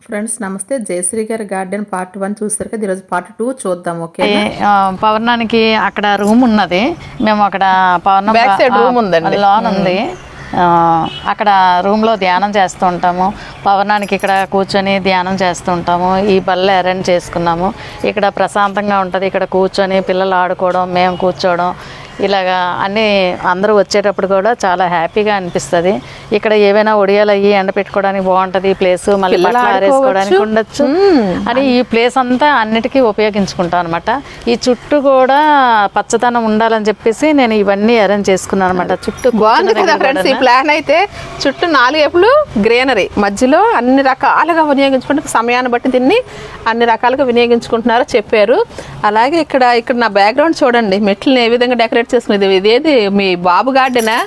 Friends నమస్తే. జయశ్రీ గారి garden part one చూస్తారు కదా? ఈరోజు పార్ట్ టూ చూద్దాం ఓకే ఆ, పౌర్ణానికి అక్కడ రూమ్ ఉన్నది. మేము అక్కడ ఉందండి. లోన్ ఉంది ఆ, అక్కడ రూమ్లో ధ్యానం చేస్తూ ఉంటాము పవనానికి ఇక్కడ కూర్చొని ధ్యానం చేస్తూ ఉంటాము ఈ బల్ల అరేంజ్ చేసుకున్నాము. ఇక్కడ ప్రశాంతంగా ఉంటుంది. ఇక్కడ కూర్చొని పిల్లలు ఆడుకోవడం మేము కూర్చోవడం ఇలాగా అన్నీ అందరూ వచ్చేటప్పుడు కూడా చాలా హ్యాపీగా అనిపిస్తుంది. ఇక్కడ ఏవైనా ఒడియాలు అయ్యి ఎండ పెట్టుకోవడానికి బాగుంటుంది. ప్లేస్ మళ్ళీ బట్టలు ఆరేసుకోవడానికి ఉండొచ్చు. అని ఈ ప్లేస్ అంతా అన్నిటికీ ఉపయోగించుకుంటాం అనమాట ఈ చుట్టూ కూడా పచ్చదనం ఉండాలని చెప్పేసి నేను ఇవన్నీ అరేంజ్ చేసుకున్నాను అనమాట చుట్టూ ఈ. ప్లాన్ అయితే చుట్టూ నాలుగేపులు గ్రీనరీ. మధ్యలో అన్ని రకాలుగా వినియోగించుకుంటే సమయాన్ని బట్టి దీన్ని అన్ని రకాలుగా వినియోగించుకుంటున్నారో చెప్పారు. అలాగే ఇక్కడ ఇక్కడ నా బ్యాక్గ్రౌండ్ చూడండి. మెట్లని ఏ విధంగా డెకరేట్ చేసుకునేది? ఇదేది మీ బాబు గార్డెనా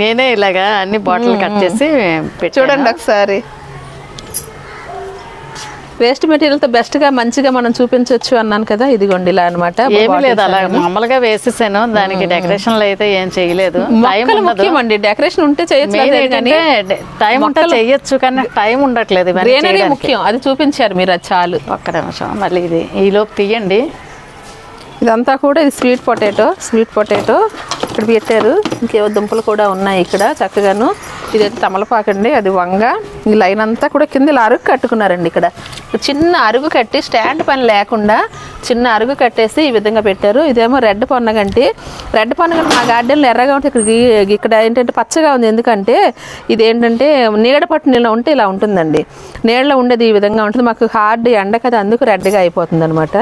నేనే ఇలాగా అన్ని బాటిల్ కట్ చేసి. చూడండి ఒకసారి. వేస్ట్ మెటీరియల్తో బెస్ట్గా మంచిగా మనం చూపించవచ్చు అన్నాను కదా ఇదిగోండి ఇలా అనమాట ఏమీ లేదు అలా మామూలుగా వేసేసాను. దానికి డెకరేషన్లు అయితే ఏం చేయలేదు. ముఖ్యమండి డెకరేషన్ ఉంటే చేయొచ్చు కానీ. టైం ఉంటే చెయ్యొచ్చు కానీ టైం ఉండట్లేదు గ్రీనరీ. ముఖ్యం అది చూపించారు మీరు అది చాలు. ఒక్క నిమిషం మళ్ళీ ఇది ఈలోపు తీయండి. ఇదంతా కూడా ఇది స్వీట్ పొటాటో స్వీట్ పొటాటో. ఇక్కడ పెట్టారు. ఇంకేవో దుంపలు కూడా ఉన్నాయి ఇక్కడ చక్కగాను. ఇదైతే తమలపాకండి అది వంగ. ఈ లైన్ అంతా కూడా కింద ఇలా అరుగు కట్టుకున్నారండి ఇక్కడ. చిన్న అరుగు కట్టి స్టాండ్ పని లేకుండా చిన్న అరుగు కట్టేసి ఈ విధంగా పెట్టారు. ఇదేమో రెడ్ పొన్నగంటి. రెడ్ పొన్నగంటి మా గార్డెన్లో ఎర్రగా ఉంటే ఇక్కడ ఇక్కడ ఏంటంటే పచ్చగా ఉంది. ఎందుకంటే ఇది ఏంటంటే నీడ పట్టు నీళ్ళ ఉంటే ఇలా ఉంటుందండి. నీళ్ళలో ఉండేది ఈ విధంగా ఉంటుంది. మాకు హార్డ్ ఎండ కదా అందుకు రెడ్గా అయిపోతుంది అనమాట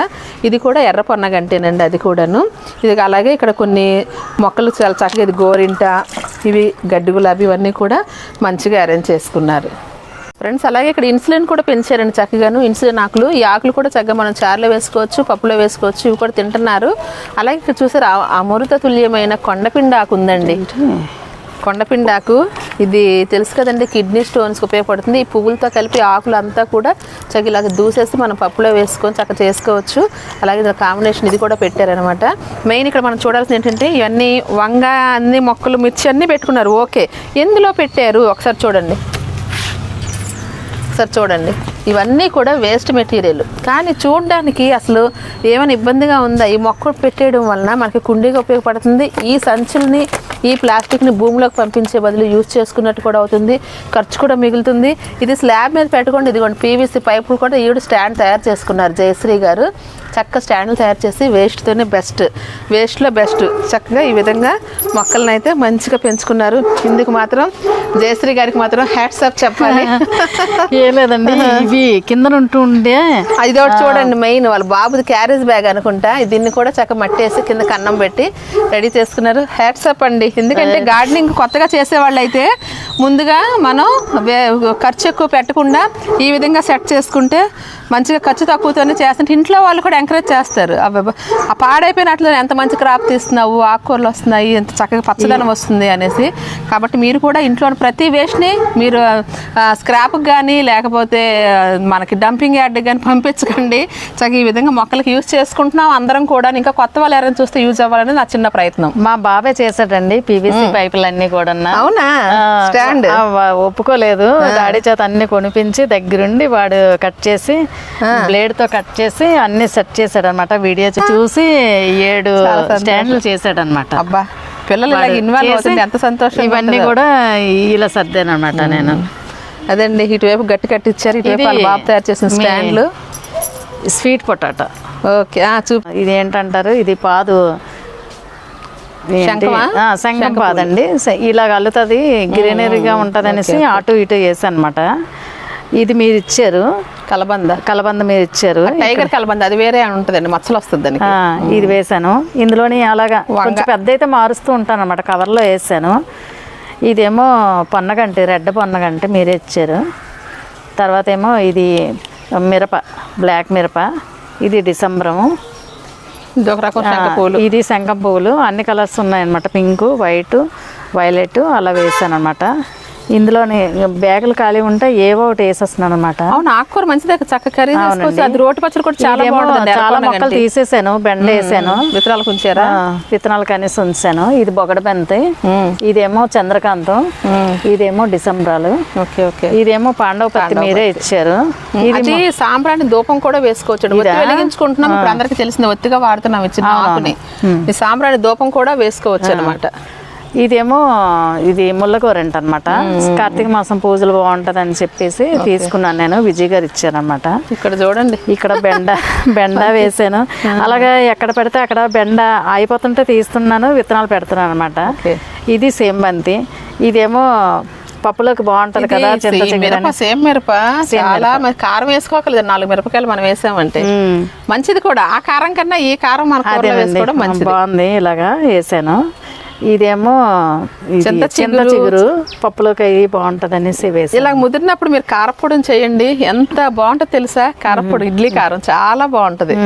ఇది కూడా ఎర్ర పొన్నగంటేనండి అది కూడాను. ఇది అలాగే ఇక్కడ కొన్ని మొక్కలు చాలా చక్కగా ఇది గోరింట ఇవి గడ్డి గులాబీ ఇవన్నీ కూడా మంచిగా అరేంజ్ చేసుకున్నారు. ఫ్రెండ్స్ అలాగే ఇక్కడ ఇన్సులిన్ కూడా పెంచారండి చక్కగాను. ఇన్సులిన్ ఆకులు ఈ ఆకులు కూడా చక్కగా మనం చారులో వేసుకోవచ్చు పప్పులో వేసుకోవచ్చు ఇవి కూడా తింటున్నారు. అలాగే ఇక్కడ చూసారు ఆ- అమృత తుల్యమైన కొండపిండి ఆకు ఉందండి కొండపిండాకు. ఇది తెలుసు కదండి కిడ్నీ స్టోన్స్కి ఉపయోగపడుతుంది. ఈ పువ్వులతో కలిపి ఆకులు అంతా కూడా చక్క ఇలాగ దూసేసి మనం పప్పులో వేసుకొని చక్కగా చేసుకోవచ్చు. అలాగే ఇది కాంబినేషన్ ఇది కూడా పెట్టారనమాట. మెయిన్ ఇక్కడ మనం చూడాల్సింది ఏంటంటే ఇవన్నీ వంగ అన్ని మొక్కలు మిర్చి అన్నీ పెట్టుకున్నారు. ఓకే. ఎందులో పెట్టారు? ఒకసారి చూడండి. ఒకసారి చూడండి. ఇవన్నీ కూడా వేస్ట్ మెటీరియల్. కానీ చూడడానికి అసలు ఏమైనా ఇబ్బందిగా ఉందా? ఈ మొక్క పెట్టేయడం వలన మనకి కుండీగా ఉపయోగపడుతుంది. ఈ సంచుల్ని ఈ ప్లాస్టిక్ని భూమిలోకి పంపించే బదులు యూజ్ చేసుకున్నట్టు కూడా అవుతుంది. ఖర్చు కూడా మిగులుతుంది. ఇది స్లాబ్ మీద పెట్టుకోండి. ఇదిగోండి పీవీసీ పైపులు కూడా ఈవిడ స్టాండ్ తయారు చేసుకున్నారు. జయశ్రీ గారు. చక్క స్టాండ్లు తయారు చేసి వేస్ట్తోనే బెస్ట్ వేస్ట్లో బెస్ట్ చక్కగా ఈ విధంగా మొక్కలను అయితే మంచిగా పెంచుకున్నారు. ఇందుకు మాత్రం జయశ్రీ గారికి మాత్రం హ్యాట్స్ అప్ చెప్పాలి. ఏం లేదండి ఇవి కింద ఉంటూ ఉండే ఇది ఒకటి చూడండి మెయిన్ వాళ్ళ బాబుది క్యారేజ్ బ్యాగ్ అనుకుంటా. దీన్ని కూడా చక్క మట్టేసి కింద కన్నం పెట్టి రెడీ చేసుకున్నారు. హ్యాట్స్ అప్ అండి. ఎందుకంటే గార్డెనింగ్ కొత్తగా చేసేవాళ్ళు అయితే ముందుగా మనం ఖర్చు ఎక్కువ పెట్టకుండా ఈ విధంగా సెట్ చేసుకుంటే మంచిగా ఖర్చు తక్కువతోనే చేస్తుంటే ఇంట్లో వాళ్ళు కూడా ఎంకరేజ్ చేస్తారు. ఆ పాడైపోయిన అట్లా ఎంత మంచి క్రాప్ తీస్తున్నావు ఆకుకూరలు వస్తున్నాయి ఎంత చక్కగా పచ్చదనం వస్తుంది అనేసి. కాబట్టి మీరు కూడా ఇంట్లో ప్రతి వేస్ట్ని మీరు స్క్రాప్కి కానీ లేకపోతే మనకి డంపింగ్ యార్డ్కి కానీ పంపించకండి. చక్కగా ఈ విధంగా మొక్కలకి యూజ్ చేసుకుంటున్నాం. అందరం కూడా ఇంకా కొత్త వాళ్ళు ఎవరైనా చూస్తే యూజ్ అవ్వాలని నా చిన్న ప్రయత్నం. మా బాబాయ్ చేశాడండి. పీవీసీ పైపులు అన్ని కూడా అవునా? స్టాండ్ ఒప్పుకోలేదు. డాడీ చేత అన్ని కొనిపించి దగ్గరుండి వాడు కట్ చేసి బ్లేడ్తో కట్ చేసి అన్ని సెట్ చేశాడు అనమాట వీడియో చూసి ఏడు స్టాండ్లు చేశాడు అనమాట అబ్బా పిల్లలు ఇలా ఇన్వాల్వ్ అవుతుంది ఎంత సంతోషం ఇవన్నీ కూడా ఇలా సర్దాను అనమాట నేను. అదండి ఇటువైపు గట్టి కట్టించారు ఇటువైపు బాబు తయారు చేసిన స్టాండ్లు. Sweet potato. ఓకే చూపు ఇది ఏంటంటారు? ఇది పాదు. శంఖం పాదండి. ఇలాగ అల్లుతుంది గ్రీనరీగా ఉంటుంది అనేసి అటు ఇటు వేసి అనమాట ఇది మీరు ఇచ్చారు. కలబంద. కలబంద మీరు ఇచ్చారు. టైగర్ కలబంద అది వేరే ఉంటుందండి మచ్చలు వస్తుంది ఇది వేసాను. ఇందులోని అలాగా కొంచెం పెద్ద అయితే మారుస్తూ ఉంటాను అనమాట కవర్లో వేసాను. ఇదేమో పొన్నగంటి రెడ్ పొన్నగంటి మీరే ఇచ్చారు. తర్వాత ఏమో ఇది మిరప బ్లాక్ మిరప. ఇది డిసెంబరము. ఇది శంఖం పువ్వులు అన్ని కలర్స్ ఉన్నాయన్నమాట పింక్ వైట్ వైలెట్ అలా వేసాను అనమాట ఇందులోని బ్యాగులు ఖాళీ ఉంటే ఏవో ఒకటి వేసేస్తున్నాను అనమాట అవును ఆకుకూర మంచిదే చక్క కర్రీ అది రోటి పచ్చడి కూడా చాలా బాగుంటుంది చాలా మొక్కలు తీసేసాను బెండ వేసాను. విత్తనాలు ఉంచారా విత్తనాలు కనీసం ఉంచాను. ఇది బొగడ బెంత. ఇదేమో చంద్రకాంతం. ఇదేమో డిసెంబరాలు. Okay okay. ఇదేమో పాండవ పత్తి మీరే ఇచ్చారు. అది సాంబ్రాణి ధూపం కూడా వేసుకోవచ్చు వెలిగించుకుంటున్నాం. ఇప్పుడు అందరికి తెలిసింది ఒత్తిగా వాడుతున్నాం ఇచ్చిన ఆకుని. ఈ సాంబ్రాణి ధూపం కూడా వేసుకోవచ్చు అనమాట ఇదేమో ఇది ముల్లకూరంట అనమాట కార్తీక మాసం పూజలు బాగుంటది అని చెప్పేసి తీసుకున్నాను నేను విజయ్ గారు ఇచ్చారనమాట ఇక్కడ చూడండి. ఇక్కడ బెండ బెండ వేసాను. అలాగే ఎక్కడ పెడితే అక్కడ బెండ అయిపోతుంటే తీస్తున్నాను విత్తనాలు పెడుతున్నాను అనమాట. ఇది సేమ్ బంతి ఇదేమో పప్పులోకి బాగుంటది కదా చింత సేమ్ మిరప చిగురని సేమ్ మిరప. చాలా కారం వేసుకోకలేదు నాలుగు మిరపకాయలు మనం వేసామంటే. మంచిది కూడా. ఆ కారం కన్నా ఈ కారం మన వేసుకోవడం మంచిది. బాగుంది ఇలాగా వేసాను. ఇదేమో ఇది చింత చింత చిగురు. పప్పులోకి అయ్యి బాగుంటది అనేసి వేసి ఇలా ముదిరినప్పుడు మీరు కారపొడిని చేయండి. ఎంత బాగుంటుంది తెలుసా? కారపొడి ఇడ్లీ కారం చాలా బాగుంటది.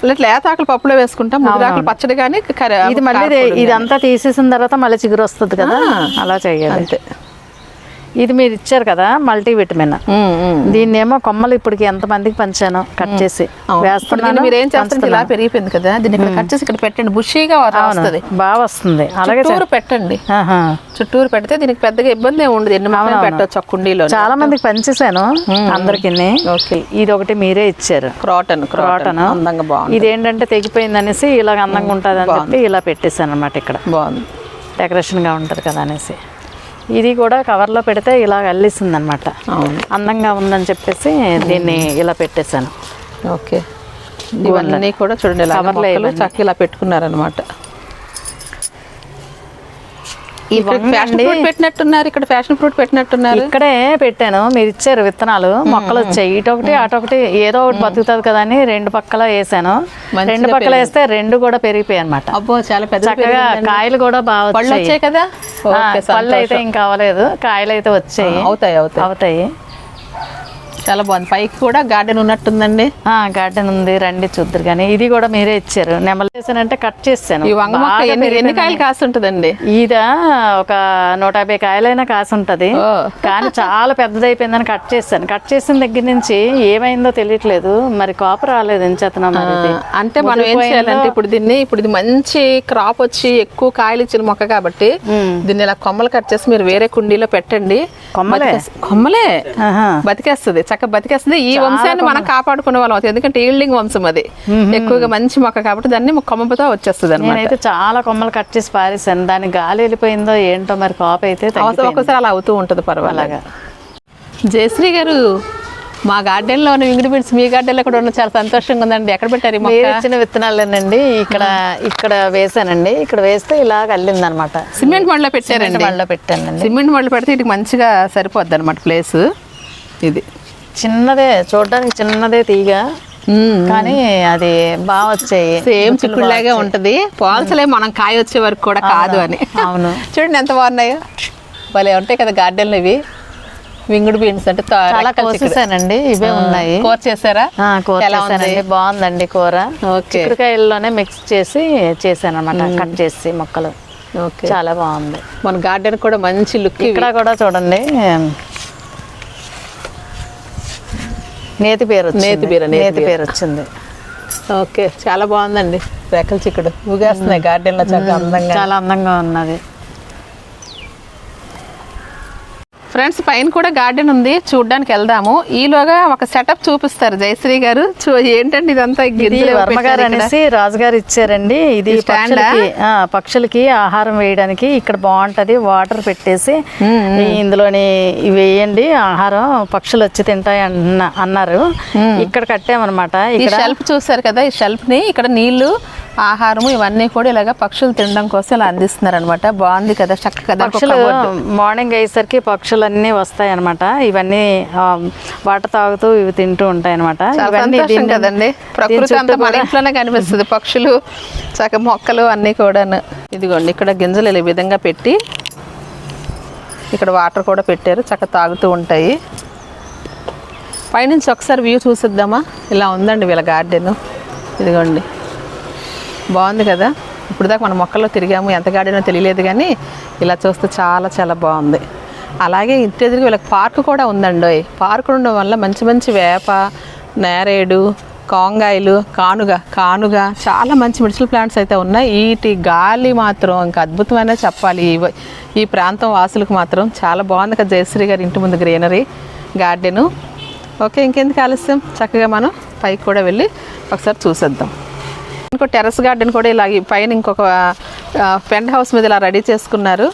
ఇట్లా లేతాకులు పప్పులో వేసుకుంటాం ముదిరాకులు పచ్చడి కానీ ఇది మళ్ళీ ఇదంతా తీసేసిన తర్వాత మళ్ళీ చిగురు వస్తుంది కదా? అలా చేయాలి. అంతే. ఇది మీరు ఇచ్చారు కదా మల్టీ విటమిన్ ఉమ్, ఉమ్. దీన్నేమో కొమ్మలు ఇప్పటికి ఎంత మందికి పంచాను కట్ చేసి. వేస్తున్నాను దీన్ని మీరు ఏం ఇలా పెరిగిపోయింది కదా దీన్ని ఇక్కడ కట్ చేసి ఇక్కడ పెట్టండి బుషీగా వస్తుంది. బాగా వస్తుంది. అలాగే చుట్టూరు పెట్టండి. చుట్టూరు పెడితే దీనికి పెద్దగా ఇబ్బంది ఏమి ఉండదు. ఎన్ని మొక్కలు పెట్టవచ్చు కుండీలో చాలా మందికి పంచేసాను అందరికి ఓకే. ఇది ఒకటి మీరే ఇచ్చారు. Croton croton. అందంగా బాగుంది. ఇదేంటంటే తెగిపోయింది అనేసి ఇలాగ అందంగా ఉంటుంది అని చెప్పి ఇలా పెట్టేశాను అనమాట ఇక్కడ. బాగుంది. డెకరేషన్గా ఉంటుంది కదా అనేసి. ఇది కూడా కవర్లో పెడితే ఇలా అల్లిస్తుంది అనమాట అవును. అందంగా ఉందని చెప్పేసి దీన్ని ఇలా పెట్టేశాను. ఓకే. ఇవన్నీ కూడా చూడండి కవర్లో ఇలా పెట్టుకున్నారనమాట ఫ్యాషన్ ఫ్రూట్ పెట్టినట్టున్నారు ఇక్కడ ఫ్యాషన్ ఫ్రూట్ పెట్టినట్టున్నారు. ఇక్కడే పెట్టాను మీరు ఇచ్చారు విత్తనాలు మొక్కలు వచ్చాయి. ఇటొకటి అటొకటి ఏదో ఒకటి బతుకుతుంది కదా అని రెండు పక్కల వేసాను. రెండు పక్కల వేస్తే రెండు కూడా పెరిగిపోయాయి అనమాట అబ్బో చాలా పెద్ద చక్కగా కాయలు కూడా బాగా పళ్ళు వచ్చాయి. కదా? పళ్ళు అయితే ఇంకా అవ్వలేదు. కాయలు అయితే వచ్చాయి. అవుతాయి అవుతాయి. అవుతాయి. చాలా బాగుంది. పైకి కూడా గార్డెన్ ఉన్నట్టుందండి. గార్డెన్ ఉంది. రండి చూద్దరు కానీ ఇది కూడా మీరే ఇచ్చారు. నెమలు చేశానంటే కట్ చేసాను ఈ వంగ ఎన్ని. కాయలు కాస్తుంటదండి ఈద ఒక నూట యాభై కాయలైనా కాసి ఉంటది ఓ. కానీ చాలా పెద్దదైపోయిందని కట్ చేశాను. కట్ చేసిన దగ్గర నుంచి ఏమైందో తెలియట్లేదు. మరి కాపు రాలేదు ఎంచేతనా ఇది. అంటే మనం ఏం. చేయాలంటే ఇప్పుడు దీన్ని ఇప్పుడు ఇది మంచి క్రాప్ వచ్చి ఎక్కువ కాయలు ఇచ్చిన మొక్క కాబట్టి దీన్ని ఇలా కొమ్మలు కట్ చేసి మీరు వేరే కుండీలో పెట్టండి. కొమ్మలే? కొమ్మలే. బతికేస్తుంది. చక్కగా బతికేస్తుంది. ఈ వంశాన్ని మనం కాపాడుకునే వాళ్ళం అవుతుంది ఎందుకంటే ఈల్డింగ్ వంశం అది. ఎక్కువగా మంచి మొక్క కాబట్టి దాన్ని కొమ్మతో వచ్చేస్తుంది అనమాట చాలా కొమ్మలు కట్ చేసి పారేసాను దాని గాలి వెళ్ళిపోయిందో ఏంటో మరి కాపు అయితే. ఒక్కోసారి అలా అవుతూ ఉంటుంది పర్వాలేదు. అలాగా. జయశ్రీ గారు మా గార్డెన్లో ఉన్న ఇంగ్రీ బిడ్స్ మీ గార్డెన్లో కూడా ఉన్న చాలా సంతోషంగా ఉందండి. ఎక్కడ పెట్టారు మీరు ఇచ్చిన విత్తనాలేనండి. ఇక్కడ ఇక్కడ వేసానండి. ఇక్కడ వేస్తే ఇలా కల్లింది అనమాట సిమెంట్ మడిలో పెట్టారండి. మళ్ళీ పెట్టానండి. సిమెంట్ మడిలో పెడితే ఇటు మంచిగా సరిపోద్ది అనమాట ప్లేస్. ఇది. చిన్నదే చూడడానికి చిన్నదే తీగ. కానీ అది బాగా వచ్చాయి. సేమ్ చిక్కుడులాగే ఉంటది. పోల్చలే మనం కాయ వచ్చే వరకు కూడా కాదు అని. అవును. చూడండి ఎంత బాగున్నాయో. భలే ఉంటాయి కదా గార్డెన్లో ఇవి. వింగుడు బీన్స్ అంటే చాలా. కోసేసానండి ఇవే ఉన్నాయి. కూర చేశారా? కూర? చేశానండి. బాగుందండి కూర. ఓకే. చిక్కుడుకాయల్లోనే మిక్స్ చేసి చేశాను అనమాట కట్ చేసి మొక్కలు. ఓకే. చాలా బాగుంది. మన గార్డెన్ కూడా మంచి లుక్ ఇక్కడ కూడా చూడండి. నేతి పేరు వచ్చింది. నేతి బీర, నేతి. పేరు. వచ్చింది ఓకే చాలా బాగుందండి. రేకల చిక్కుడు ఊగేస్తున్నాయి గార్డెన్లో చక్కగా అందంగా. చాలా అందంగా ఉన్నది. ఫ్రెండ్స్ పైన కూడా గార్డెన్ ఉంది. చూడడానికి వెళ్దాము. ఈలోగా ఒక సెటప్ చూపిస్తారు జయశ్రీ గారు. ఏంటండి ఇదంతా వర్మగారు. అనేసి రాజుగారు ఇచ్చారండి. ఇది? పక్షులకి ఆ, పక్షులకి ఆహారం వేయడానికి ఇక్కడ బాగుంటది. వాటర్ పెట్టేసి ఇందులోని వేయండి. ఆహారం పక్షులు వచ్చి తింటాయి అన్న అన్నారు. ఇక్కడ కట్టామన్నమాట. ఈ ఇక్కడ షెల్ఫ్ చూస్తారు కదా ఈ షెల్ఫ్ని ఇక్కడ నీళ్ళు ఆహారము ఇవన్నీ కూడా ఇలాగా పక్షులు తినడం కోసం ఇలా అందిస్తున్నారు అనమాట బాగుంది కదా చక్కగా పక్షులు. మార్నింగ్ అయ్యేసరికి పక్షులన్నీ వస్తాయి అనమాట ఇవన్నీ వాటర్ తాగుతూ ఇవి తింటూ ఉంటాయి అనమాట ఇవన్నీ కదండి. ప్రకృతి అంతా మన ఇంట్లోనే కనిపిస్తుంది. పక్షులు చక్క మొక్కలు అన్నీ కూడాను. ఇదిగోండి ఇక్కడ గింజలు ఈ విధంగా పెట్టి ఇక్కడ వాటర్ కూడా పెట్టారు. చక్క తాగుతూ ఉంటాయి. పైనుంచి ఒకసారి వ్యూ చూసిద్దామా? ఇలా ఉందండి వీళ్ళ గార్డెన్. ఇదిగోండి. బాగుంది కదా. ఇప్పుడు దాకా మన మొక్కల్లో తిరిగాము ఎంత గార్డెనో తెలియలేదు కానీ ఇలా చూస్తే చాలా చాలా బాగుంది. అలాగే ఇంటి ఎదురుగా వీళ్ళకి పార్క్ కూడా ఉందండి. పార్క్ ఉండడం వల్ల మంచి మంచి వేప నేరేడు కాంగాయలు కానుగ కానుగ చాలా మంచి మెడిసినల్ ప్లాంట్స్ అయితే ఉన్నాయి. వీటి గాలి మాత్రం ఇంకా అద్భుతమైన చెప్పాలి. ఈ- ఈ ప్రాంతం వాసులకు మాత్రం చాలా బాగుంది కదా జయశ్రీ గారి ఇంటి ముందు గ్రీనరీ గార్డెను. ఓకే ఇంకెందుకు ఆలస్యం? చక్కగా మనం పైకి కూడా వెళ్ళి ఒకసారి చూసేద్దాం. ఇంకో టెర్రస్ గార్డెన్ కూడా ఇలా పైన ఇంకొక పెంట్ హౌస్ మీద ఇలా రెడీ చేసుకున్నారు.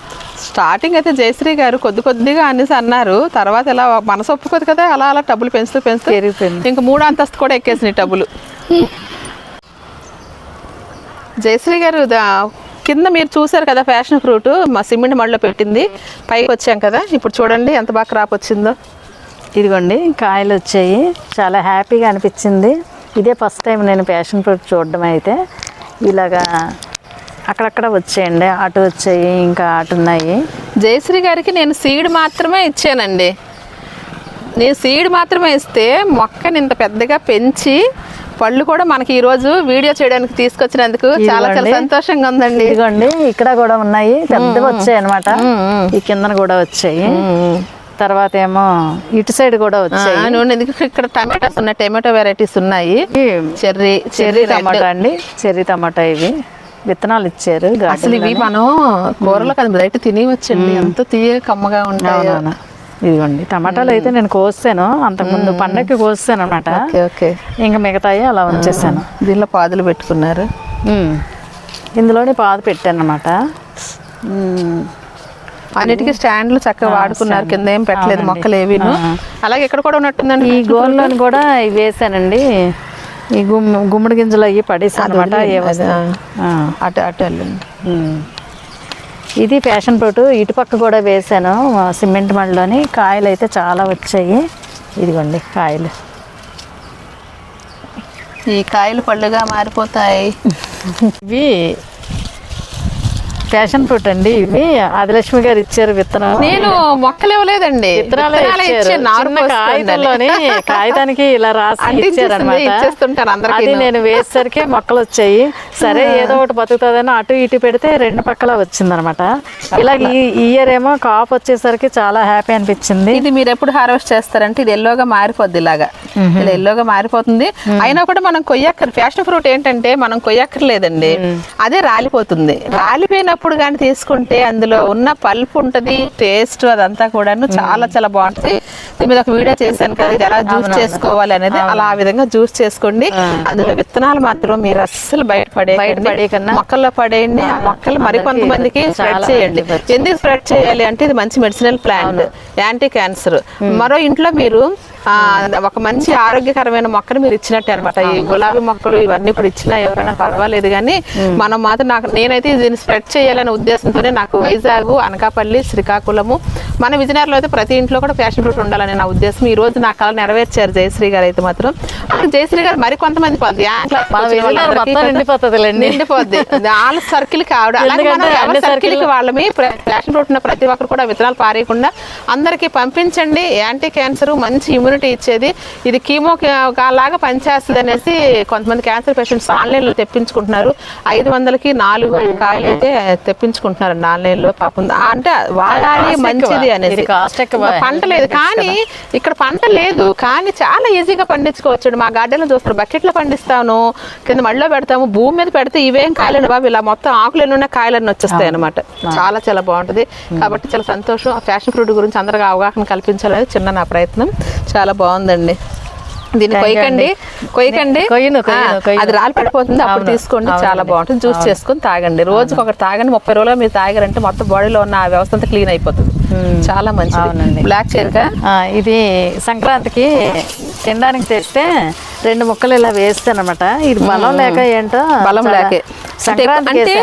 స్టార్టింగ్ అయితే జయశ్రీ గారు కొద్ది కొద్దిగా అనేసి అన్నారు. తర్వాత ఇలా మనసు ఒప్పుకోదు కదా అలా అలా టబ్బులు పెంచుతూ పెంచుతూ పెరిగిపోయింది. ఇంకా మూడో అంతస్తు కూడా ఎక్కేసినాయి టబ్బులు. జయశ్రీ గారు కింద మీరు చూసారు కదా ఫ్యాషన్ ఫ్రూట్ మా సిమెంట్ మడిలో పెట్టింది. పైకి వచ్చాం కదా ఇప్పుడు చూడండి ఎంత బాగా క్రాప్ వచ్చిందో. ఇదిగోండి కాయలు వచ్చాయి. చాలా హ్యాపీగా అనిపించింది. ఇదే ఫస్ట్ టైం నేను ప్యాషన్ ఫ్రూట్ చూడడం అయితే ఇలాగా అక్కడక్కడ వచ్చాయండి. అటు వచ్చాయి ఇంకా అటు ఉన్నాయి. జయశ్రీ గారికి నేను సీడ్ మాత్రమే ఇచ్చానండి. నేను సీడ్ మాత్రమే ఇస్తే మొక్కని ఇంత పెద్దగా పెంచి పళ్ళు కూడా మనకి ఈ రోజు వీడియో చేయడానికి తీసుకొచ్చినందుకు చాలా చాలా. సంతోషంగా ఉందండి. ఇదిగోండి ఇక్కడ కూడా ఉన్నాయి. పెద్దగా వచ్చాయి అనమాట ఈ కిందన కూడా వచ్చాయి. తర్వాత ఏమో ఇటు సైడ్ కూడా వచ్చాయి. నూనె ఇక్కడ టమాటాస్ ఉన్నాయి టమాటో వెరైటీస్ ఉన్నాయి. చెర్రీ చెర్రీ టమాటా అండి. చెర్రీ టమాటా ఇవి. విత్తనాలు ఇచ్చారు అసలు ఇవి మనం కూరలో కదా బయట తినేవచ్చండి ఎంత తీయ కమ్మగా ఉంటాయి. ఇదిగోండి. టమాటాలు అయితే నేను కోసాను అంతకుముందు పండగకి కోసాను అనమాట ఇంకా మిగతాయి అలా ఉంచేసాను. దీనిలో పాదులు పెట్టుకున్నారు. ఇందులోనే పాత పెట్టాను అనమాట అన్నిటికీ స్టాండ్లు చక్కగా వాడుకున్నారు. కింద ఏం పెట్టలేదు మొక్కలు ఏవిను అలాగే ఇక్కడ కూడా ఉన్నట్టుందండి ఈ గోల్లోని కూడా వేసానండి. ఈ గుమ్ గుమ్మడి గింజలు అవి పడేసాను అనమాట అటు అటు వెళ్ళండి. ఇది ప్యాషన్ ఫ్రూట్. ఇటు పక్క కూడా వేసాను సిమెంట్ మడిలోని కాయలు అయితే చాలా వచ్చాయి. ఇదిగోండి కాయలు. ఈ కాయలు పళ్ళుగా మారిపోతాయి. ఇవి ప్యాషన్ ఫ్రూట్ అండి ఇవి. ఆదిలక్ష్మి గారు ఇచ్చారు విత్తనం నేను మొక్కలు ఇవ్వలేదండి విత్తనాలే ఇచ్చారు. కాగితంలోని కాగితానికి ఇలా రాసి ఇచ్చారు అనమాట అది నేను వేసేసరికి మొక్కలు వచ్చాయి సరే ఏదో ఒకటి బతుకుతుందని అటు ఇటు పెడితే రెండు పక్కల వచ్చిందనమాట ఇలా ఈ ఇయర్ ఏమో కాపు వచ్చేసరికి చాలా హ్యాపీ అనిపించింది. ఇది మీరు ఎప్పుడు హార్వెస్ట్ చేస్తారంటే ఇది ఎల్లోగా మారిపోద్ది ఇలాగా. ఇలా ఎల్లోగా మారిపోతుంది. అయినా కూడా మనం కొయ్యక్కర్ ఫ్యాషన్ ఫ్రూట్ ఏంటంటే మనం కొయ్యక్కర్లేదండి. అదే రాలిపోతుంది. రాలిపోయినప్పుడు కానీ తీసుకుంటే అందులో ఉన్న పల్పు ఉంటది టేస్ట్ అదంతా కూడాను చాలా చాలా బాగుంటుంది. మీద ఒక వీడియో చేశాను కదా ఇది ఎలా జ్యూస్ చేసుకోవాలి అనేది అలా ఆ విధంగా జ్యూస్ చేసుకోండి. అందులో విత్తనాలు మాత్రం మీరు అస్సలు బయట బయట పడే పడేయకన్నా మొక్కల్లో పడేయండి. ఆ మొక్కలు మరికొంతమందికి స్ప్రెడ్ చేయండి. ఎందుకు స్ప్రెడ్ చేయాలి అంటే ఇది మంచి మెడిసినల్ ప్లాంట్. Anti cancer. మరో ఇంట్లో మీరు ఒక మంచి ఆరోగ్యకరమైన మొక్కను మీరు ఇచ్చినట్టే అనమాట ఈ గులాబీ మొక్కలు ఇవన్నీ ఇప్పుడు ఇచ్చినా ఎవరైనా పర్వాలేదు కానీ మనం మాత్రం నాకు నేనైతే దీన్ని స్ప్రెడ్ చేయాలనే ఉద్దేశంతోనే నాకు వైజాగ్ అనకాపల్లి శ్రీకాకుళము మన విజయనగరంలో అయితే ప్రతి ఇంట్లో కూడా ప్యాషన్ ఫ్రూట్ ఉండాలని నా ఉద్దేశం. ఈ రోజు నా కళ నెరవేర్చారు జయశ్రీ గారు అయితే మాత్రం. జయశ్రీ గారు మరి కొంతమంది నిండిపోతుందిలేండి. నిండిపోద్ది. వాళ్ళ సర్కిల్కి ఆవిడ అలాగే సర్కిల్కి వాళ్ళమి ప్యాషన్ ఫ్రూట్ ఉన్న ప్రతి ఒక్కరు కూడా విత్తనాలు పారేయకుండా అందరికీ పంపించండి. యాంటీ క్యాన్సర్ మంచి ఇమ్యూనిటీ ఇచ్చేది. ఇది కీమో లాగా పనిచేస్తుంది అనేసి కొంతమంది క్యాన్సర్ పేషెంట్స్ ఆన్లైన్లో తెప్పించుకుంటున్నారు. ఐదు వందలకి నాలుగు కాయలు అయితే తెప్పించుకుంటున్నారు ఆన్లైన్లో పాపం. అంటే వాడాలి మంచిది ఎక్కువ. పంట లేదు. కానీ ఇక్కడ పంట లేదు. కానీ చాలా ఈజీగా పండించుకోవచ్చు మా గార్డెన్లో చూస్తారు బకెట్లో పండిస్తాను. కింద మళ్ళీ పెడతాము. భూమి మీద పెడితే ఇవేం కాయలండి బాబు? ఇలా మొత్తం ఆకులు ఎన్ని ఉన్న కాయలన్నీ వచ్చేస్తాయి అనమాట చాలా చాలా బాగుంటుంది. కాబట్టి చాలా సంతోషం. ఫ్యాషన్ ఫ్రూట్ గురించి అందరికీ అవగాహన కల్పించాలనేది చిన్న నా ప్రయత్నం. చాలా బాగుందండి. దీన్ని కొయ్యకండి. కొయ్యకండి. అది రాలి పడిపోతుంది అప్పుడు తీసుకోండి. చాలా. బాగుంటుంది. జ్యూస్ చేసుకొని తాగండి. రోజుకి ఒకటి తాగండి. ముప్పై రోజులు మీరు తాగారంటే మొత్తం బాడీలో ఉన్న ఆ వ్యవస్థ అంతా క్లీన్ అయిపోతుంది. చాలా మంచిది. బ్లాక్ చేరిక ఇది సంక్రాంతికి తినడానికి తెస్తే రెండు ముక్కలు ఇలా వేస్తానమాట ఇది బలం లేక ఏంటో బలం లేకే. అంటే.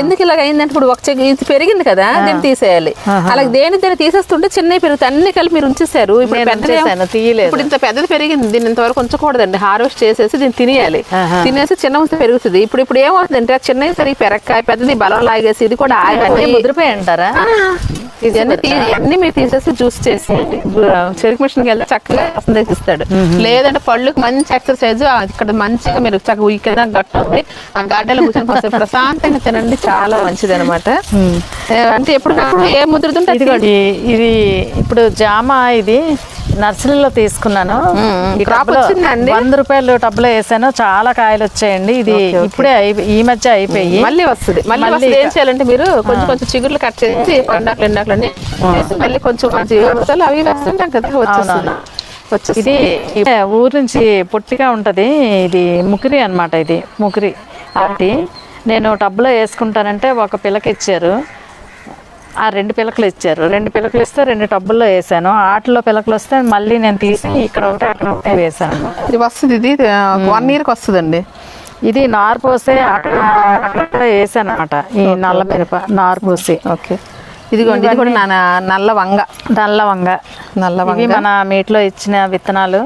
ఎందుకు ఇలాగ అయిందంటే ఇప్పుడు ఒక ఇది పెరిగింది కదా దీన్ని తీసేయాలి. అలాగే దేని దేని తీసేస్తుంటే చిన్నవి పెరుగుతాయి. అన్ని కలిపి మీరు ఉంచేసారు ఇప్పుడు పెద్దది. ఇప్పుడు ఇంత పెద్దది పెరిగింది. దీన్ని ఇంతవరకు ఉంచకూడదండి. హార్వెస్ట్ చేసేసి దీన్ని తినేయాలి. తినేసి చిన్న ఉంటే పెరుగుతుంది. ఇప్పుడు ఇప్పుడు ఏమవుతుందంటే ఆ చిన్నవి సరిగి పెరక్కాయ పెద్దది బలం లాగేసి ఇది కూడా అన్నీ ముదిరిపోయి అంటారా? ఇవన్నీ ఇవన్నీ మీరు తీసేసి జ్యూస్ చేసి చెరుకు మిషన్కి వెళ్తే చక్కగా రసం తెచ్చిస్తాడు. లేదంటే పళ్ళుకి మంచి ఎక్సర్సైజ్ ఇక్కడ మంచిగా మీరు చక్కగా ఇక్కడ గట్టు ఉంది. ఆ గడ్డలో కూర్చొని కాసేపు ప్రశాంతంగా తినండి చాలా మంచిది అనమాట అంటే ఎప్పుడు ఏ ముద్రతుంటే ఇది ఇప్పుడు జామ ఇది. నర్సరీలో తీసుకున్నాను? వంద రూపాయలు టబ్లో వేసాను. చాలా కాయలు వచ్చాయండి. ఇది ఇప్పుడే ఈ మధ్య అయిపోయి. మళ్ళీ వస్తుంది. మళ్ళీ ఏం చేయాలంటే మీరు కొంచెం కొంచెం చిగుర్లు కట్ చేసి పండాకులు ఎండాకులు అన్ని వేసి మళ్ళీ కొంచెం మంచి అవి వేస్తుంటాం కదా వచ్చేస్తుంది. వచ్చేసి ఇది ఊరు నుంచి పొట్టిగా ఉంటది. ఇది ముకిరి అన్నమాట ఇది. ముకిరి. ఒకటి నేను టబ్లో వేసుకుంటానంటే ఒక పిల్లకి ఇచ్చారు. ఆ రెండు పిలకలు ఇచ్చారు. రెండు పిలకలు ఇస్తే రెండు టబ్బుల్లో వేసాను. ఆటలో పిలకలు వస్తే మళ్ళీ నేను తీసి ఇక్కడ ఒకటి అక్కడ ఒకటి వేసాను. ఇది వస్తుంది ఇది వన్ ఇయర్కి వస్తుందండి. ఇది నారు పోసే అక్కడ వేసాను అనమాట ఈ నల్ల మిరప నారు పోసి. ఓకే. ఇదిగోండి ఇది కూడా నల్ల వంగ. నల్ల వంగ. నల్ల వంగ. మన మీట్లో ఇచ్చిన విత్తనాలు.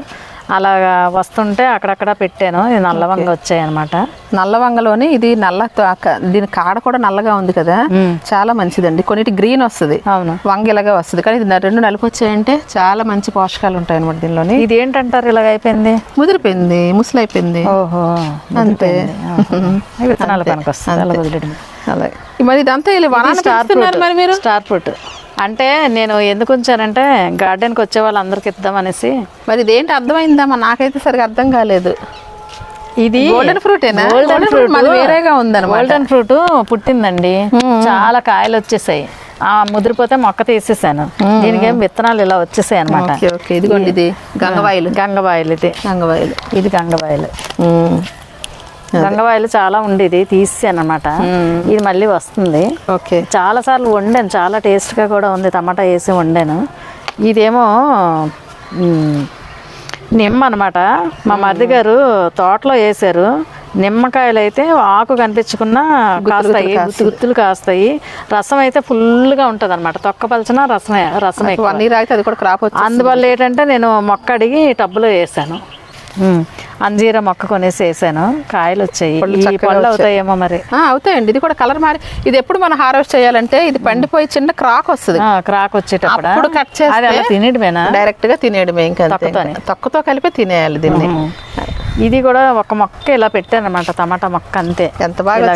అలాగా వస్తుంటే అక్కడక్కడ పెట్టాను. ఇది నల్ల వంగ వచ్చాయి అనమాట నల్ల వంగలోని ఇది నల్ల దీని కాడ కూడా నల్లగా ఉంది కదా. చాలా మంచిదండి. కొన్నిటి గ్రీన్ వస్తుంది. అవును. వంగ ఇలాగా వస్తుంది. కానీ ఇది రెండు నలుపు వచ్చాయంటే చాలా మంచి పోషకాలు ఉంటాయి అనమాట దీనిలోని. ఇది ఏంటంటారు ఇలాగ అయిపోయింది? ముదిరిపోయింది. ముసలైపోయింది. ఓహో అంతే. విత్తనాల పనికి వస్తుంది అలాగే మరి ఇదంతా ఇలా స్టార్ మరి మీరు? Star fruit. అంటే నేను ఎందుకు ఉంచానంటే గార్డెన్కి వచ్చే వాళ్ళందరికి ఇద్దామనేసి మరి ఇదేంటి అర్థమైందమ్మా? నాకైతే సరిగా అర్థం కాలేదు. ఇది గోల్డెన్ ఫ్రూటేనా గోల్డెన్ ఫ్రూట్ వేరేగా ఉందన్నమాట. గోల్డెన్ ఫ్రూట్ పుట్టిందండి. చాలా కాయలు వచ్చేసాయి. ఆ ముదిరిపోతే మొక్క తీసేసాను. దీనికి ఏం విత్తనాలు ఇలా వచ్చేసాయి అనమాట ఇదిగోండి ఇది. గంగవాయిలు. గంగవాయిలు ఇది. గంగవాయిలు. ఇది గంగవాయిలు. గంగవాయిలు చాలా ఉండేది తీసాను అనమాట ఇది మళ్ళీ వస్తుంది. ఓకే. చాలా సార్లు వండాను చాలా టేస్ట్గా కూడా ఉంది టమాటా వేసి వండాను. ఇదేమో నిమ్మ అనమాట మా మరిది గారు తోటలో వేసారు నిమ్మకాయలు అయితే ఆకు కనిపించకుండా కాస్తాయి గుత్తు గుత్తులు కాస్తాయి. రసం అయితే ఫుల్గా ఉంటుంది అనమాట తొక్క పలచన రసమే రసమే అది కూడా క్రాప్ అందువల్ల ఏంటంటే నేను మొక్క అడిగి టబ్బులో వేసాను. అంజీర మొక్క కొనేసి వేసాను. కాయలు వచ్చాయి. ఈ పళ్ళు అవుతాయేమో మరి. ఆ, అవుతాయండి. ఇది కూడా కలర్ మారి ఇది ఎప్పుడు మనం హార్వెస్ట్ చేయాలంటే ఇది పండిపోయి చిన్న క్రాక్ వస్తుంది. క్రాక్ వచ్చేటప్పుడు. అప్పుడు కట్ చేస్తే తినేయడమేనా? డైరెక్ట్గా తినేయడమే ఇంకా. తొక్కతో కలిపి తినేయాలి దీన్ని. ఇది కూడా ఒక మొక్క ఇలా పెట్టాను అనమాట టమాటా మొక్క అంతే. ఎంత బాగా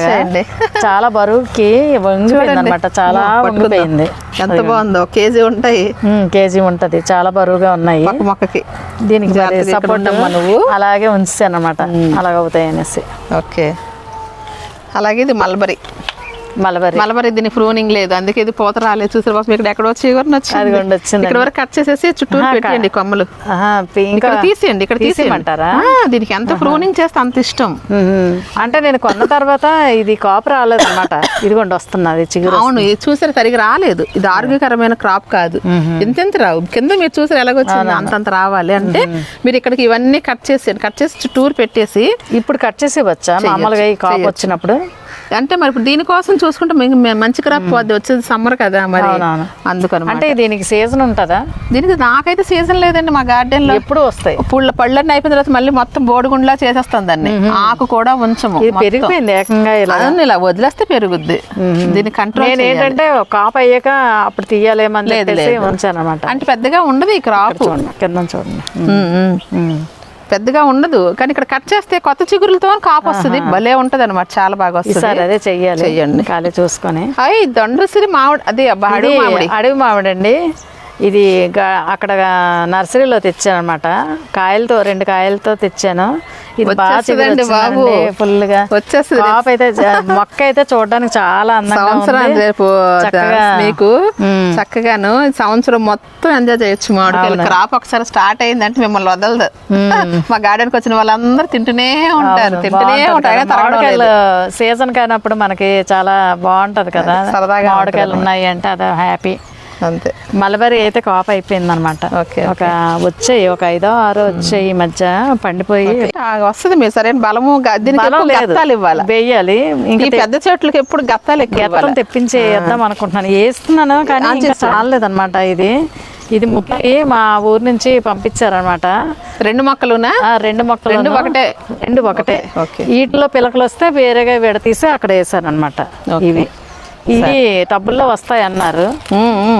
చాలా బరువుకి వంగిపోయింది అనమాట చాలా వంగిపోయింది. ఎంత బాగుందో కేజీ ఉంటాయి. కేజీ ఉంటది చాలా బరువుగా ఉన్నాయి. మొక్కకి. దీనికి సపోర్ట్ నువ్వు. అలాగే ఉంచాను అనమాట అలాగ అవుతాయి అనేసి. ఓకే. అలాగే ఇది మల్బరీ. మలబరి. మలబరీ దీని ప్రూనింగ్ లేదు. అందుకే ఇది పూత రాలేదు. చూసారు పాపం ఇక్కడ ఎక్కడ వచ్చి ఎవరిని వచ్చింది. వచ్చిందండి. ఇక్కడ వరకు కట్ చేసేసి చుట్టూరు పెట్టేయండి కొమ్మలు. ఇక్కడ తీసేయండి ఇక్కడ తీసేయమంటారా? దీనికి ఎంత ప్రూనింగ్ చేస్తే అంత ఇష్టం. అంటే నేను కొన్న తర్వాత ఇది కాపు రాలేదు అనమాట ఇదిగోండి వస్తున్నది చిగురు అవును ఇది చూసారు సరిగా రాలేదు. ఇది ఆరోగ్యకరమైన క్రాప్ కాదు. ఎంతెంత రావు. కింద మీరు చూసారు ఎలాగొచ్చింది? అంతంత రావాలి. అంటే మీరు ఇక్కడికి ఇవన్నీ కట్ చేసి కట్ చేసి చుట్టూరు పెట్టేసి ఇప్పుడు కట్ చేసి వచ్చా మామూలుగా ఈ కాపు వచ్చినప్పుడు? అంటే మరి ఇప్పుడు దీనికోసం చూసుకుంటే మీకు మంచి క్రాప్ పోద్ది వచ్చేది సమ్మర్ కదా మరి. అందుకనమాట. అంటే దీనికి సీజన్ ఉంటుందా? దీనికి నాకైతే సీజన్ లేదండి మా గార్డెన్లో. ఎప్పుడు వస్తాయి? పుల్ల పళ్ళన్నీ అయిపోయిన తర్వాత మళ్ళీ మొత్తం బోడిగుండ్లా చేసేస్తాం దాన్ని. ఆకు కూడా ఉంచము ఇది పెరిగిపోయింది ఏకంగా ఇలా. ఇలా వదిలేస్తే పెరుగుద్ది. దీన్ని కంట్రోల్ నేను ఏంటంటే కాపు అయ్యాక అప్పుడు తీయాలేమని. ఉంచాను అనమాట అంటే పెద్దగా ఉండదు ఈ క్రాప్ చూడండి కింద చూడండి. పెద్దగా ఉండదు. కానీ ఇక్కడ కట్ చేస్తే కొత్త చిగురులతో కాపు వస్తుంది. భలే ఉంటది అనమాట చాలా బాగా వస్తుంది. అదే చెయ్యాలి. చెయ్యండి. ఖాళీ చూసుకొని. అయ్యి దొండసిరి మామిడి. అదే అడుగు మామిడి. అడవి మామిడండి. ఇది అక్కడ నర్సరీలో తెచ్చాను అనమాట కాయలతో రెండు కాయలతో తెచ్చాను. ఇది బాగా వచ్చేస్తుందండి బాబు. ఫుల్గా వచ్చేస్తుంది. కాపు అయితే మొక్క అయితే చూడడానికి చాలా అందంగా సంవత్సరం రేపు చక్కగా మీకు. చక్కగాను సంవత్సరం మొత్తం ఎంజాయ్ చేయొచ్చు మామిడికాయలు. క్రాప్ ఒకసారి స్టార్ట్ అయిందంటే మిమ్మల్ని వదలదు. మా గార్డెన్కి వచ్చిన వాళ్ళందరూ తింటూనే ఉంటారు. తింటూనే ఉంటారు. మామిడికాయలు. సీజన్ కానప్పుడు మనకి చాలా బాగుంటది కదా. సరదాగా మామిడికాయలు ఉన్నాయి అంటే అదే హ్యాపీ. అంతే. మలబరీ అయితే కాపు అయిపోయింది అనమాట ఓకే, ఒక వచ్చాయి ఒక ఐదో ఆరో వచ్చాయి ఈ మధ్య పండిపోయి. వస్తుంది మీరు సరైన బలము గత్తాలు ఇవ్వాలి? వేయాలి ఇంకా పెద్ద చెట్లకి ఎప్పుడు గత్తాలు గెత్తం తెప్పించి వేద్దాం అనుకుంటున్నాను. వేస్తున్నాను కానీ ఇంకా చాలలేదన్నమాట ఇది. ఇది ముక్కి మా ఊరు నుంచి పంపించారనమాట. రెండు మొక్కలునా? రెండు మొక్కలు రెండు ఒకటే. రెండు ఒకటే. ఓకే. వీటిలో పిలకలు వస్తే వేరేగా విడతీసి అక్కడ వేసాను అనమాట ఇవి. ఇవి టబ్బుల్లో వస్తాయి. అన్నారు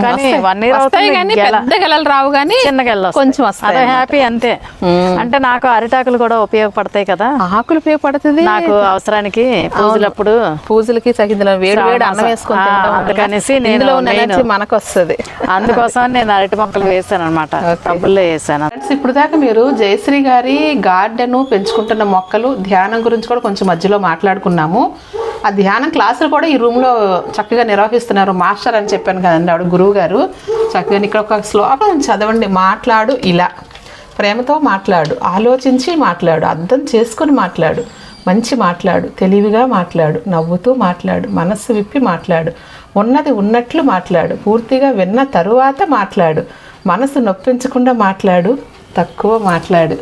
కానీ. వన్ ఇయర్ కానీ గెల. పెద్ద గెలలు రావు కానీ చిన్న గెల్ల కొంచెం వస్తాయి హ్యాపీ అంతే. అంటే నాకు అరిటాకులు కూడా ఉపయోగపడతాయి కదా. ఆకులు ఉపయోగపడుతుంది. నాకు అవసరానికి పూజలప్పుడు పూజలకి వేడి వేడి అన్నం వల్ల అందుకనేసి నేను మనకు వస్తుంది అందుకోసం నేను అరటి మొక్కలు వేసాను అనమాట టబ్బుల్లో వేసాను. ఇప్పుడు దాకా మీరు జయశ్రీ గారి గార్డెన్ పెంచుకుంటున్న మొక్కలు ధ్యానం గురించి కూడా కొంచెం మధ్యలో మాట్లాడుకున్నాము. ఆ ధ్యానం క్లాసులు కూడా ఈ రూమ్లో చక్కగా నిర్వహిస్తున్నారు. మాస్టర్ అని చెప్పాను కదండి ఆవిడ గురువు గారు చక్కగా ఇక్కడ ఒక శ్లోకం చదవండి. మాట్లాడు ఇలా. ప్రేమతో మాట్లాడు. ఆలోచించి మాట్లాడు. అర్థం చేసుకొని మాట్లాడు. మంచి మాట్లాడు. తెలివిగా మాట్లాడు. నవ్వుతూ మాట్లాడు. మనస్సు విప్పి మాట్లాడు. ఉన్నది ఉన్నట్లు మాట్లాడు. పూర్తిగా విన్న తరువాత మాట్లాడు. మనసు నొప్పించకుండా మాట్లాడు. తక్కువ మాట్లాడు.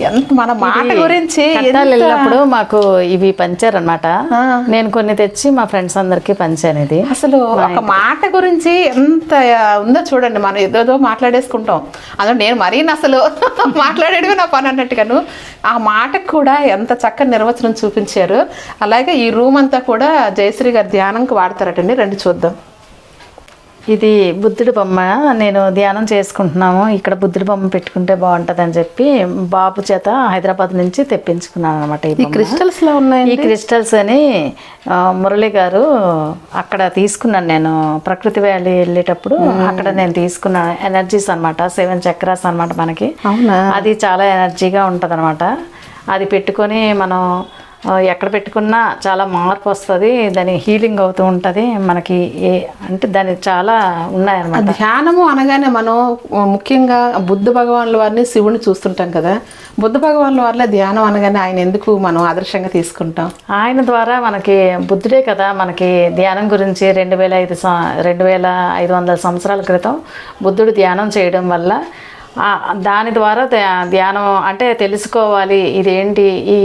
ఎంత మన మాట గురించి వెళ్ళినప్పుడు మాకు ఇవి పంచారనమాట నేను కొన్ని తెచ్చి మా ఫ్రెండ్స్ అందరికి పంచాను ఇది. అసలు ఒక మాట గురించి ఎంత ఉందో చూడండి. మనం ఏదోదో మాట్లాడేసుకుంటాం. అందులో నేను మరీ అసలు మాట్లాడేటివి నా పని అన్నట్టుగాను ఆ మాటకు కూడా ఎంత చక్కని నిర్వచనం చూపించారు. అలాగే ఈ రూమ్ అంతా కూడా జయశ్రీ గారి ధ్యానంకి వాడతారటండి. రండి చూద్దాం. ఇది బుద్ధుడి బొమ్మ. నేను ధ్యానం చేసుకుంటున్నాము. ఇక్కడ బుద్ధుడి బొమ్మ పెట్టుకుంటే బాగుంటది అని చెప్పి బాబు చేత హైదరాబాద్ నుంచి తెప్పించుకున్నాను అనమాట ఈ క్రిస్టల్స్లో ఉన్నాయి ఈ క్రిస్టల్స్ అని మురళి గారు అక్కడ తీసుకున్నాను నేను. ప్రకృతి వ్యాలీ వెళ్ళేటప్పుడు అక్కడ నేను తీసుకున్నాను ఎనర్జీస్ అన్నమాట. సెవెన్ చక్రాస్ అన్నమాట మనకి. అవునా? అది చాలా ఎనర్జీగా ఉంటుంది అది పెట్టుకొని మనం ఎక్కడ పెట్టుకున్నా చాలా మార్పు వస్తుంది దాని హీలింగ్ అవుతూ ఉంటుంది మనకి ఏ అంటే దాని చాలా ఉన్నాయన్నమాట. ధ్యానము అనగానే మనం ముఖ్యంగా బుద్ధ భగవాన్ల వారిని శివుని చూస్తుంటాం కదా. బుద్ధ భగవాన్ల వారిలో ధ్యానం అనగానే ఆయన ఎందుకు మనం ఆదర్శంగా తీసుకుంటాం? ఆయన ద్వారా మనకి బుద్ధుడే కదా మనకి ధ్యానం గురించి రెండు వేల ఐదు సం- రెండు వేల ఐదు వందల సంవత్సరాల క్రితం బుద్ధుడు ధ్యానం చేయడం వల్ల దాని ద్వారా ధ్యా- ధ్యానం అంటే తెలుసుకోవాలి. ఇదేంటి? ఈ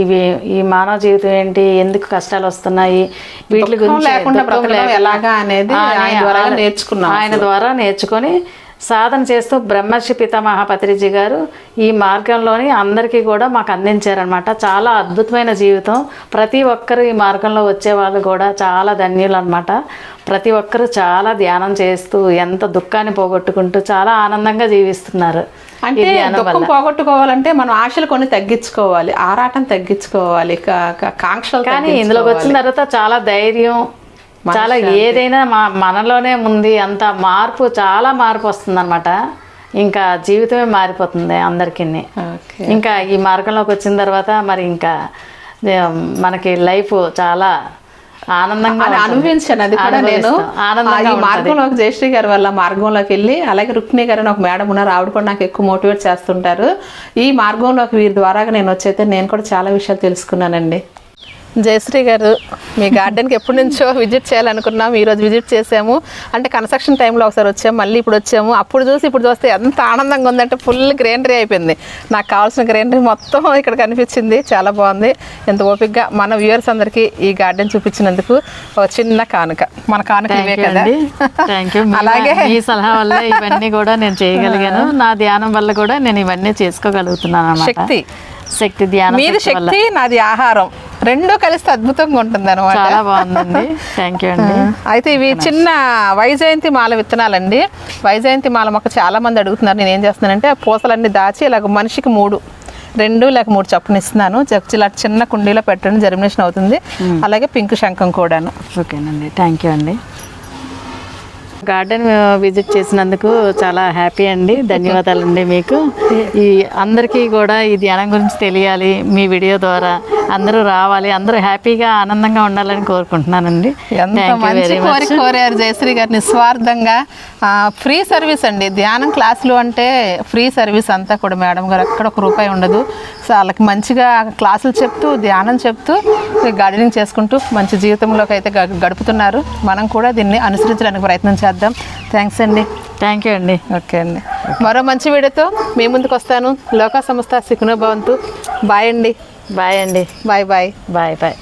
ఈ మానవ జీవితం ఏంటి? ఎందుకు కష్టాలు వస్తున్నాయి? వీటి గురించి ఎలాగా అనేది ఆయన ద్వారా నేర్చుకున్నాం ఆయన ద్వారా నేర్చుకొని సాధన చేస్తూ బ్రహ్మర్షి పితామహ పత్రిజీ గారు ఈ మార్గంలోని అందరికీ కూడా మాకు అందించారనమాట చాలా అద్భుతమైన జీవితం. ప్రతి ఒక్కరు ఈ మార్గంలో వచ్చే వాళ్ళు కూడా చాలా ధన్యులు అనమాట ప్రతి ఒక్కరు చాలా ధ్యానం చేస్తూ ఎంత దుఃఖాన్ని పోగొట్టుకుంటూ చాలా ఆనందంగా జీవిస్తున్నారు అంటే దుఃఖం పోగొట్టుకోవాలంటే మనం ఆశలు కొన్ని తగ్గించుకోవాలి ఆరాటం తగ్గించుకోవాలి కాంక్షలు కానీ ఇందులోకి వచ్చిన తర్వాత చాలా ధైర్యం చాలా ఏదైనా మా మనలోనే ఉంది అంత మార్పు చాలా మార్పు వస్తుంది ఇంకా జీవితమే మారిపోతుంది అందరికీ ఇంకా ఈ మార్గంలోకి వచ్చిన తర్వాత మరి ఇంకా మనకి లైఫ్ చాలా ఆనందంగా. అనుభవించాను అది కూడా నేను. ఆనందంగా. మార్గంలోకి జయశ్రీ గారి వల్ల మార్గంలోకి వెళ్ళి అలాగే రుక్మిణి గారు అని ఒక మేడం ఉన్నారు ఆవిడ కూడా నాకు ఎక్కువ మోటివేట్ చేస్తుంటారు. ఈ మార్గంలోకి వీరి ద్వారాగా నేను వచ్చైతే నేను కూడా చాలా విషయాలు తెలుసుకున్నానండి. జయశ్రీ గారు మీ గార్డెన్కి ఎప్పటి నుంచో విజిట్ చేయాలనుకున్నాం. ఈరోజు విజిట్ చేసాము. అంటే కన్స్ట్రక్షన్ టైంలో ఒకసారి వచ్చాము మళ్ళీ ఇప్పుడు వచ్చాము. అప్పుడు చూసి ఇప్పుడు చూస్తే ఎంత ఆనందంగా ఉందంటే ఫుల్ గ్రీనరీ అయిపోయింది. నాకు కావాల్సిన గ్రీనరీ మొత్తం ఇక్కడ కనిపించింది. చాలా బాగుంది. ఎంత ఓపిక్గా మన వ్యూవర్స్ అందరికీ ఈ గార్డెన్ చూపించినందుకు ఒక చిన్న కానుక. మన కానుక ఇవే కదా. అలాగే. మీ సలహా వల్ల ఇవన్నీ కూడా నేను చేయగలిగాను. నా ధ్యానం వల్ల కూడా నేను ఇవన్నీ చేసుకోగలుగుతున్నాను శక్తి. శక్తి ధ్యానం మీది శక్తి నాది ఆహారం. రెండూ కలిస్తే అద్భుతంగా ఉంటుంది అనమాట చాలా బాగుందండి. థ్యాంక్ యూ అండి. అయితే ఇవి చిన్న వైజయంతి మాల విత్తనాలండి. వైజయంతి మాల మొక్క చాలా మంది అడుగుతున్నారు. నేను ఏం చేస్తున్నానంటే ఆ పూసలన్నీ దాచి ఇలాగ మనిషికి మూడు రెండు లేక మూడు చప్పున ఇస్తున్నాను. ఇలా చిన్న కుండీలో పెట్టండి జర్మినేషన్ అవుతుంది. అలాగే పింక్ శంఖం కూడాను. ఓకేనండి. థ్యాంక్ యూ అండి. గార్డెన్ విజిట్ చేసినందుకు చాలా హ్యాపీ అండి. ధన్యవాదాలండి మీకు. ఈ అందరికీ కూడా ఈ ధ్యానం గురించి తెలియాలి మీ వీడియో ద్వారా. అందరూ రావాలి అందరూ హ్యాపీగా ఆనందంగా ఉండాలని కోరుకుంటున్నానండి. ఎంత మంచి కోరిక కోరారు జయశ్రీ గారు నిస్వార్థంగా. ఫ్రీ సర్వీస్ అండి ధ్యానం క్లాసులు అంటే ఫ్రీ సర్వీస్ అంతా కూడా మేడం గారు ఎక్కడ ఒక రూపాయి ఉండదు. సో వాళ్ళకి మంచిగా క్లాసులు చెప్తూ ధ్యానం చెప్తూ గార్డెనింగ్ చేసుకుంటూ మంచి జీవితంలోకి అయితే గడుపుతున్నారు. మనం కూడా దీన్ని అనుసరించడానికి ప్రయత్నం చేద్దాం. థ్యాంక్స్ అండి. థ్యాంక్ యూ అండి. ఓకే అండి. మరో మంచి వీడియోతో మీ ముందుకు వస్తాను. లోకా సంస్థ సికునభవంతు బాయ్ అండి. బాయ్ అండి. Bye bye. Bye bye.